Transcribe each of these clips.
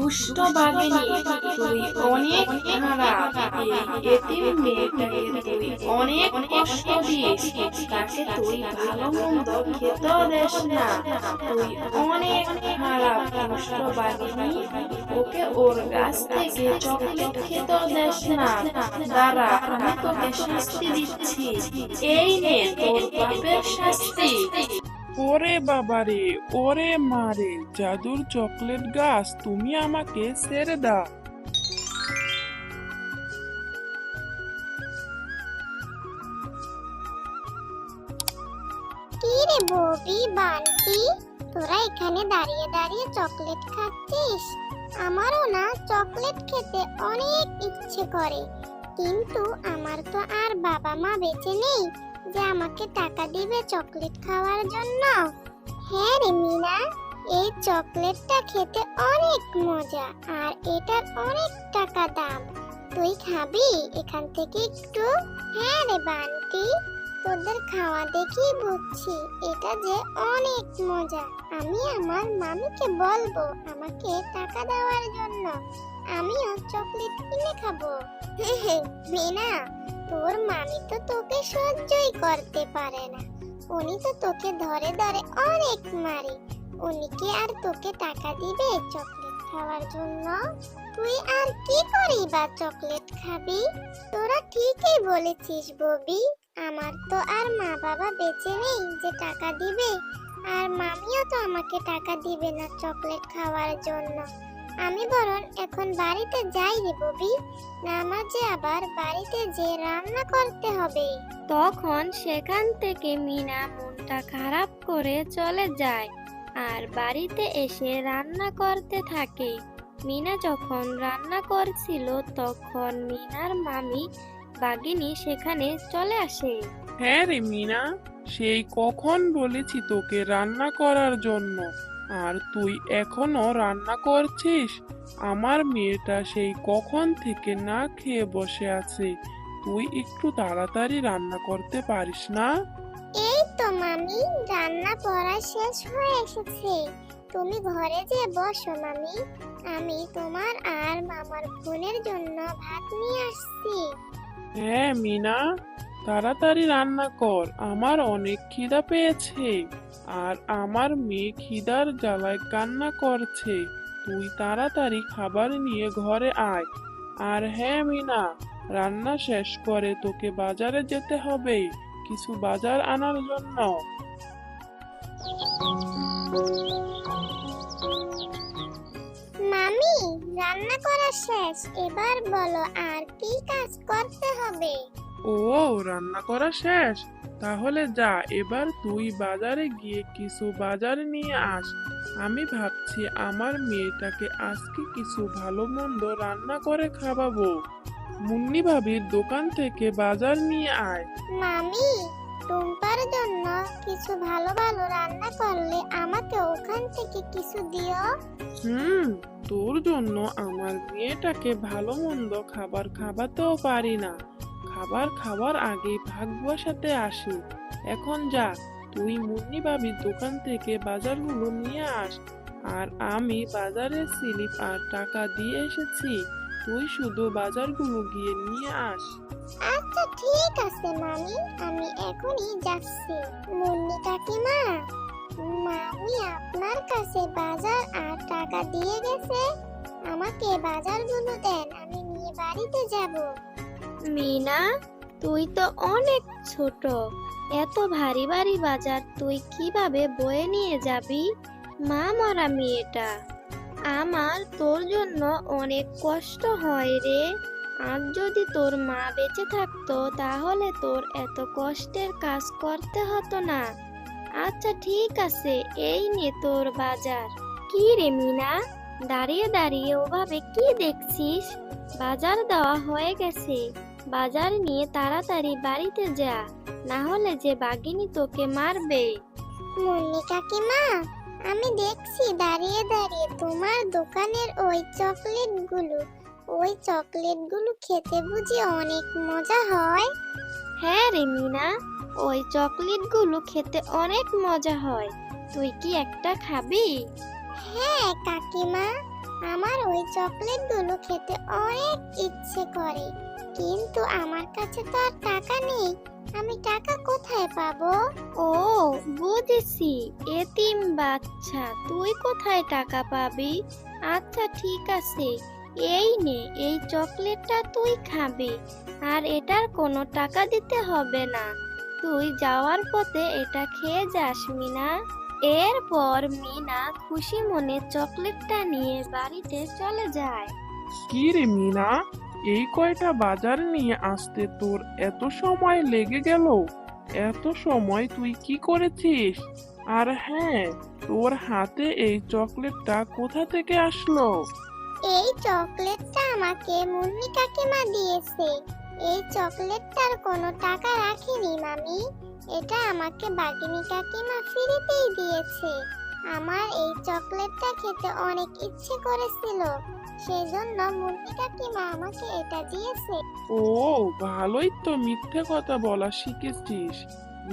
দুষ্ট বাঘিনী তুই অনেক খারাপ এতিম মেয়েটাকে তুই অনেক কষ্ট দিস। তাকে তুই ভালো মন্দ খেতেও দেস না। তুই অনেক খারাপ দুষ্ট বাঘিনী ওকে ওর গাছ থেকে চকলেট খেতেও দেস না। দাঁড়া আমি তোকে শাস্তি দিচ্ছি। এই নে তোর বাপের শাস্তি। ওরে বাবারে, ওরে মারে, জাদুর চকলেট গাছ, তুমি আমাকে ছেড়ে দাও। কি ববি, বান্টি? তোরা এখানে দাঁড়িয়ে দাঁড়িয়ে চকলেট খাচ্ছিস? আমারও না চকলেট খেতে অনেক ইচ্ছে করে, কিন্তু আমার তো আর বাবা মা বেঁচে নেই। যে আমাকে টাকা দিবে চকলেট খাওয়ার জন্য? হ্যাঁ রে মিনা, এই চকলেটটা খেতে অনেক মজা আর এটার অনেক টাকা দাম। তুই খাবি? এখান থেকে একটু? হ্যাঁ রে বান্টি, তোদের খাওয়া দেখেই বুঝছি, এটা যে অনেক মজা। আমি আমার মামিকে বলব আমাকে টাকা দেওয়ার জন্য। আমিও চকলেট কিনে খাব। হে হে মিনা তোর মামি তো তোকে সহ্যই করতে পারে না। উনি তো তোকে ধরে ধরে অনেক মারে। উনি কি আর তোকে টাকা দিবে চকলেট খাওয়ার জন্য? তুই আর কি করি বা চকলেট খাবি? তোরা ঠিকই বলেছিস ববি। আমার তো আর মা বাবা বেঁচে নেই যে টাকা দিবে। আর মামিও তো আমাকে টাকা দিবে না চকলেট খাওয়ার জন্য। আমি বরং এখন বাড়িতে যাই রে ববি। না আমার যে আবার বাড়িতে যে রান্না করতে হবে। তখন সেখান থেকে মিনা মনটা খারাপ করে চলে যায় আর বাড়িতে এসে রান্না করতে থাকে। মিনা যখন রান্না করছিল তখন মিনার মামি বাগিনী সেখানে চলে আসে। হ্যাঁ রে মিনা সেই কখন বলেছি তোকে রান্না করার জন্য। আর তুই এখনও রান্না করছিস? আমার মেয়েটা সেই কখন থেকে না খেয়ে বসে আছে। তুই একটু তাড়াতাড়ি রান্না করতে পারিস না? এই তো মামি রান্না করা শেষ হয়ে এসেছে। তুমি ঘরে যে বসো মামি। আমি তোমার আর মামার বোনের জন্য ভাত নিয়ে আসছি। হ্যাঁ মিনা। তাড়াতাড়ি রান্না কর, আমার অনেক খিদা পেয়েছে। আর আমার মেয়ে খিদার জ্বালায় কান্না করছে। তুই তাড়াতাড়ি খাবার নিয়ে ঘরে আয়। আর হ্যাঁ মিনা, রান্না শেষ করে তোকে বাজারে যেতে হবে, কিছু বাজার আনার জন্য। মামি, রান্না করা শেষ। এবার বলো, আর কি কাজ করতে হবে? ও রান্না করা শেষ? তাহলে যা এবার তুই বাজারে গিয়ে কিছু বাজার নিয়ে আস। আমি ভাবছি আমার মেয়েটাকে আজকে কিছু ভালো মন্দ রান্না করে খাওয়াবো। মুন্নি ভাবির দোকান থেকে বাজার নিয়ে আয়। মামি টুম্পার জন্য কিছু ভালো ভালো রান্না করলে আমাকে ওখান থেকে কিছু দিও। হুম তোর জন্য আমার মেয়েটাকে ভালো মন্দ খাবার খাওয়াতেও পারি না। খাবার খাওয়ার আগে ভাগ বসাতে আসি। এখন যা, তুই মুন্নি ভাবির দোকান থেকে বাজারগুলো নিয়ে আস। আর আমি বাজারের স্লিপ আর টাকা দিয়ে এসেছি, তুই শুধু বাজারগুলো গিয়ে নিয়ে আস। আচ্ছা ঠিক আছে মামি, আমি এখনই যাচ্ছি। মুন্নি কাকিমা মামি আপনার কাছে বাজার আর টাকা দিয়ে গেছে। আমাকে বাজারগুলো দেন, আমি নিয়ে বাড়িতে যাব। মিনা, তুই তো অনেক ছোট। এত ভারী ভারী বাজার, তুই কীভাবে বয়ে নিয়ে যাবি? মা মরা মেয়েটা। আমার তোর জন্য অনেক কষ্ট হয় রে। আজ যদি তোর মা বেঁচে থাকতো, তাহলে তোর এত কষ্টের কাজ করতে হতো না। আচ্ছা ঠিক আছে, এই নে তোর বাজার। কি রে মিনা? দাঁড়িয়ে দাঁড়িয়ে ওভাবে কি দেখছিস? বাজার দেওয়া হয়ে গেছে। বাজার নিয়ে তাড়াতাড়ি বাড়িতে যা না হলে যে বাঘিনী তোকে মারবে। মুন্নি কাকিমা আমি দেখছি দাঁড়িয়ে দাঁড়িয়ে তোমার দোকানের ওই চকলেটগুলো। ওই চকলেটগুলো খেতে বুঝি অনেক মজা হয়? হ্যাঁ রে মিনা ওই চকলেটগুলো খেতে অনেক মজা হয়। তুই কি একটা খাবি? হ্যাঁ কাকিমা আমার ওই চকলেটগুলো খেতে অনেক ইচ্ছে করে। কিন্তু আমার কাছে তো আর টাকা নেই। আমি টাকা কোথায় পাবো? ও বুঝেছি। এতিম বাচ্চা তুই কোথায় টাকা পাবি? আচ্ছা ঠিক আছে। এই নে এই চকলেটটা তুই খাবি। আর এটার কোনো টাকা দিতে হবে না। তুই যাওয়ার পথে এটা খেয়ে যাস মিনা। এরপর মিনা খুশি মনে চকলেটটা নিয়ে বাড়িতে চলে যায়। কি রে মিনা? এই কয়টা বাজার নিয়ে আসতে তোর এত সময় লেগে গেল? এত সময় তুই কি করেছিস? আর হ্যাঁ তোর হাতে এই চকলেটটা কোথা থেকে আসলো? এই চকলেটটা আমাকে মুন্নি কাকিমা দিয়েছে। এই চকলেটটার কোনো টাকা রাখিনি, মামি। এটা আমাকে বাগিনী কাকিমা ফ্রিতেই দিয়েছে। আমার এই চকলেটটা খেতে অনেক ইচ্ছে করেছিল। সেজন্য মুন্নি কাকিমা আমাকে এটা দিয়েছে? ও ভালোই তো মিথ্যে কথা বলা শিখেছিস।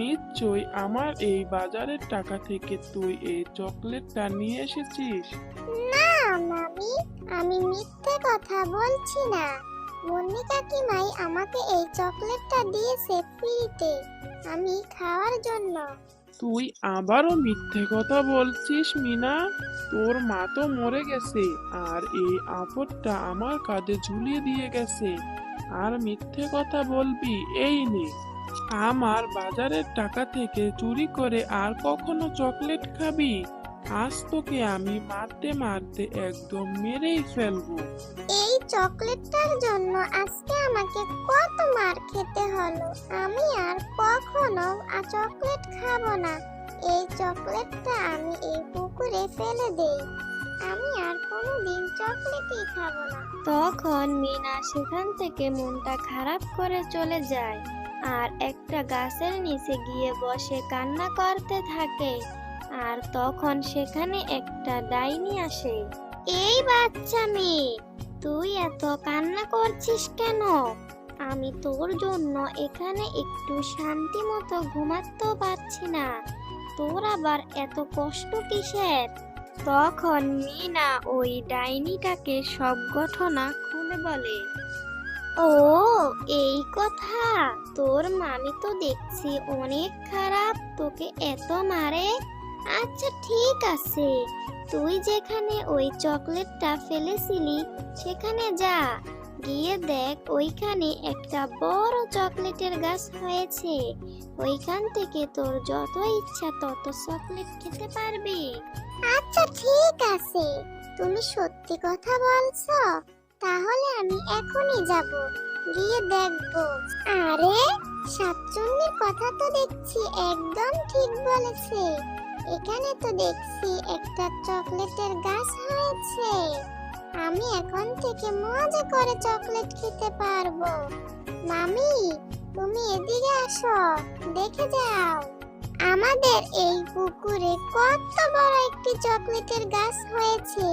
নিশ্চয় আমার এই বাজারের টাকা থেকে তুই এই চকলেটটা নিয়ে এসেছিস। না মামি আমি মিথ্যে কথা বলছি না। মুন্নি কাকিমাই আমাকে এই চকলেটটা দিয়েছে ফ্রিতে আমি খাওয়ার জন্য। তুই আবারও মিথ্যে কথা বলছিস, মিনা? তোর মা তো মরে গেছে, আর এই আপদটা আমার কাঁধে ঝুলিয়ে দিয়ে গেছে। আর মিথ্যে কথা বলবি? এই নে। আমার বাজারের টাকা থেকে চুরি করে আর কখনো চকলেট খাবি? আজ তোকে আমি মারতে মারতে একদম মেরেই ফেলব। এই চকলেটটার জন্য আজকে আমাকে কত মার খেতে হলো? আমি আর কখনো চকলেট খাব না। এই চকলেটটা আমি এই পুকুরে ফেলে দেই। আমি আর কোনো কোনোদিন চকলেটই খাব না। তখন মিনা সেখান থেকে মনটা খারাপ করে চলে যায়। আর একটা গাছের নিচে গিয়ে বসে কান্না করতে থাকে। আর তখন সেখানে একটা ডাইনি আসে। এই বাচ্চা মেয়ে, তুই এত কান্না করছিস কেন? আমি তোর জন্য এখানে একটু শান্তি মতো ঘুমাতেও পারছি না। তোর আবার এত কষ্ট কিসের? তখন মিনা ওই ডাইনিটাকে সব ঘটনা খুলে বলে। ও, এই কথা। তোর মামি তো দেখছি অনেক খারাপ, তোকে এত মারে। আচ্ছা ঠিক আছে। তুই যেখানে ওই চকলেটটা ফেলেছিলি, সেখানে যা। গিয়ে দেখ, ওইখানে একটা বড় চকলেটের গাছ হয়েছে। ওইখান থেকে তোর যত ইচ্ছা তত চকলেট খেতে পারবি। আচ্ছা ঠিক আছে। তুমি সত্যি কথা বলছো? তাহলে আমি এখনই যাব। গিয়ে দেখব। আরে সাতচন্নির কথা তো দেখছি, একদম ঠিক বলেছে। এখানে তো দেখছি একটা চকলেটের গাছ হয়েছে। আমি এখন থেকে মজা করে চকলেট খেতে পারব। মামি, তুমি এদিকে আসো, দেখে যাও। আমাদের এই পুকুরে কত বড় একটি চকলেটের গাছ হয়েছে।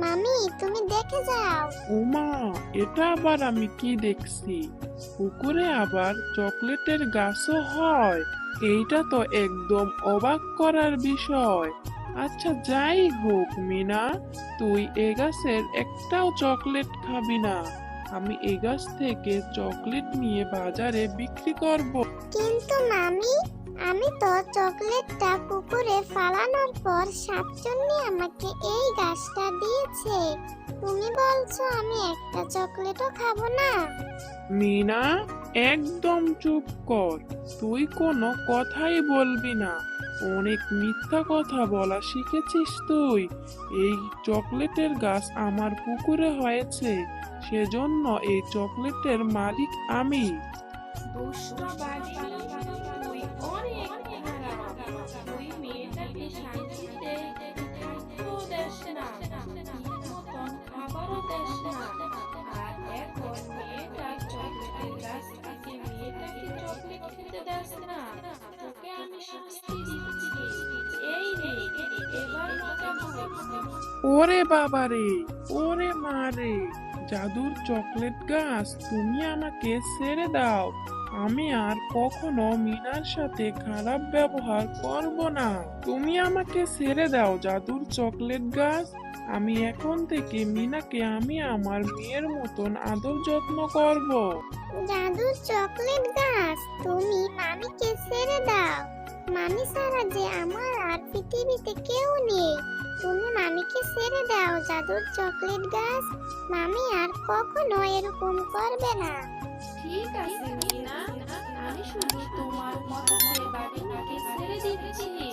মামি, তুমি দেখে যাও। ওমা এটা আবার আমি কি দেখছি? পুকুরে আবার চকলেটের গাছও হয়। এইটা তো একদম অবাক করার বিষয়। আচ্ছা যাই হোক মিনা তুই এ গাছের একটাও চকলেট খাবি না। আমি এ গাছ থেকে চকলেট নিয়ে বাজারে বিক্রি করব। কিন্তু মামি আমি তো চকলেটটা পুকুরে ফালানোর পর সাতচন্নি আমাকে এই গাছটা দিয়েছে। তুমি বলছো আমি একটা চকলেটও খাব না? মিনা একদম চুপ কর। তুই কোনো কথাই বলবি না। অনেক মিথ্যা কথা বলা শিখেছিস তুই। এই চকলেটের গাছ আমার পুকুরে হয়েছে, সেজন্য এই চকলেটের মালিক আমি। দুষ্ট অনেক ওরে বাবা রে ওরে মা রে জাদুর চকলেট গাছ, তুমি আমাকে ছেড়ে দাও। আমি আর কখনো মিনার সাথে খারাপ ব্যবহার করব না। তুমি আমাকে ছেড়ে দাও, জাদুর চকলেট গাছ। আমি এখন থেকে মিনাকে আমি আমার মেয়ের মতন আদর যত্ন করব। জাদুর চকলেট গাছ, তুমি মামিকে ছেড়ে দাও। মামি ছাড়া যে আমার আর পৃথিবীতে কেউ নেই। তুমি মামিকে ছেড়ে দাও, জাদুর চকলেট গাছ। মামি আর কখনো এরকম করবে না। ঠিক আছে, মিনা। আমি শুধু তোমার মতো বাড়ি ছেড়ে দিচ্ছি।